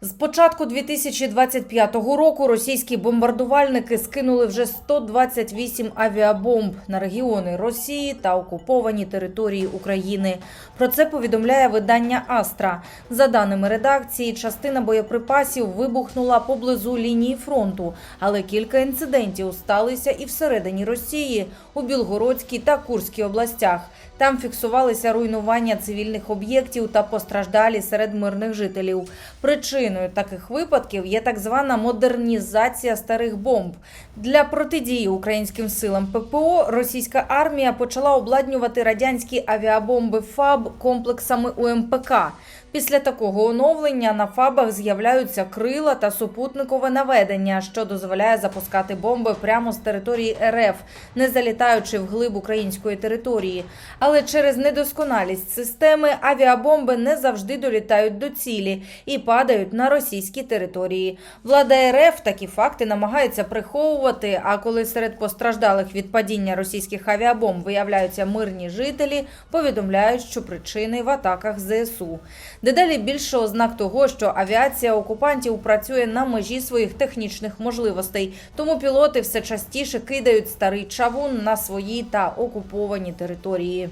З початку 2025 року російські бомбардувальники скинули вже 128 авіабомб на регіони Росії та окуповані території України. Про це повідомляє видання Астра. За даними редакції, частина боєприпасів вибухнула поблизу лінії фронту, але кілька інцидентів сталися і всередині Росії у Білгородській та Курській областях. Там фіксувалися руйнування цивільних об'єктів та постраждалі серед мирних жителів. Причиною таких випадків є так звана модернізація старих бомб. Для протидії українським силам ППО російська армія почала обладнювати радянські авіабомби ФАБ комплексами УМПК. Після такого оновлення на ФАБах з'являються крила та супутникове наведення, що дозволяє запускати бомби прямо з території РФ, не залітаючи вглиб української території. Але через недосконалість системи авіабомби не завжди долітають до цілі і падають на російські території. Влада РФ такі факти намагається приховувати. А коли серед постраждалих від падіння російських авіабомб виявляються мирні жителі, повідомляють, що причини в атаках ЗСУ. Дедалі більше ознак того, що авіація окупантів працює на межі своїх технічних можливостей, тому пілоти все частіше кидають старий чавун на свої та окуповані території.